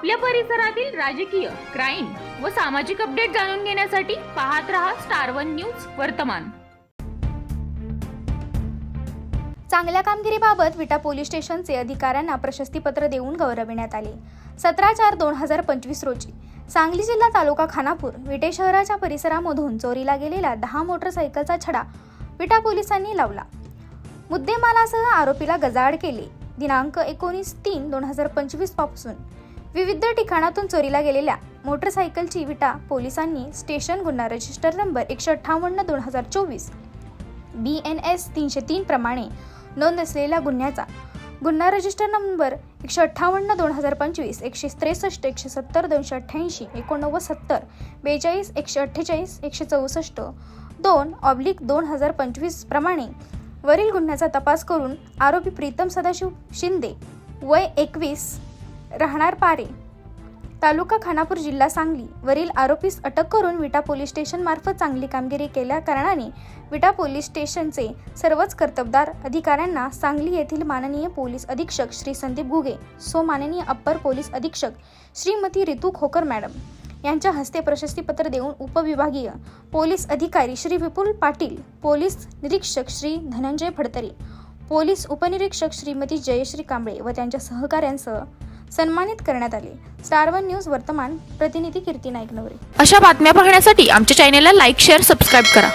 आपल्या परिसरातील राजकीय क्राईम व सामाजिक अपडेट जाणून घेण्यासाठी पाहत रहा स्टार वन न्यूज वर्तमान. चांगल्या कामगिरीबाबत विटा पोलीस स्टेशनचे अधिकाऱ्यांना प्रशस्तीपत्र देऊन गौरविण्यात आले. सतरा चार दोन हजार पंचवीस रोजी सांगली जिल्हा तालुका खानापूर विटे शहराच्या परिसरामधून चोरीला गेलेला दहा मोटरसायकलचा छडा विटा पोलिसांनी लावला. मुद्देमालासह आरोपीला गजाआड केले. दिनांक एकोणीस तीन दोन हजार पंचवीसपासून विविध ठिकाणातून चोरीला गेलेल्या मोटरसायकलची विटा पोलिसांनी स्टेशन गुन्हा रजिस्टर नंबर एकशे अठ्ठावन्न दोन हजार चोवीस बी एन एस तीनशे तीन प्रमाणे नोंद असलेल्या गुन्ह्याचा गुन्हा रजिस्टर नंबर एकशे अठ्ठावन्न दोन हजार पंचवीस एकशे त्रेसष्ट एकशे सत्तर दोनशे अठ्ठ्याऐंशी एकोणनव्वद सत्तर बेचाळीस एकशे अठ्ठेचाळीस एकशे चौसष्ट दोन ऑब्लिक दोन हजार पंचवीस प्रमाणे वरील गुन्ह्याचा तपास करून आरोपी प्रीतम सदाशिव शिंदे वय एकवीस राहणार पारे. तालुका खानापूर जिल्हा सांगली. वरील आरोपीस अटक करून विटा पोलीस स्टेशनमार्फत चांगली कामगिरी केल्या कारणाने विटा पोलीस स्टेशनचे सर्वच कर्तबदार अधिकाऱ्यांना सांगली येथील माननीय पोलीस अधीक्षक श्री संदीप घुगे सो माननीय अप्पर पोलीस अधीक्षक श्रीमती रितू खोकर मॅडम यांच्या हस्ते प्रशस्तीपत्र देऊन उपविभागीय पोलीस अधिकारी श्री विपुल पाटील पोलीस निरीक्षक श्री धनंजय फडतरे पोलीस उपनिरीक्षक श्रीमती जयश्री कांबळे व त्यांच्या सहकाऱ्यांसह सन्मानित करण्यात आले. स्टार वन न्यूज वर्तमान प्रतिनिधी कीर्ती नाईक नवरे अशा बातम्या पाहण्यासाठी आमच्या चॅनेलला लाईक शेअर सबस्क्राईब करा.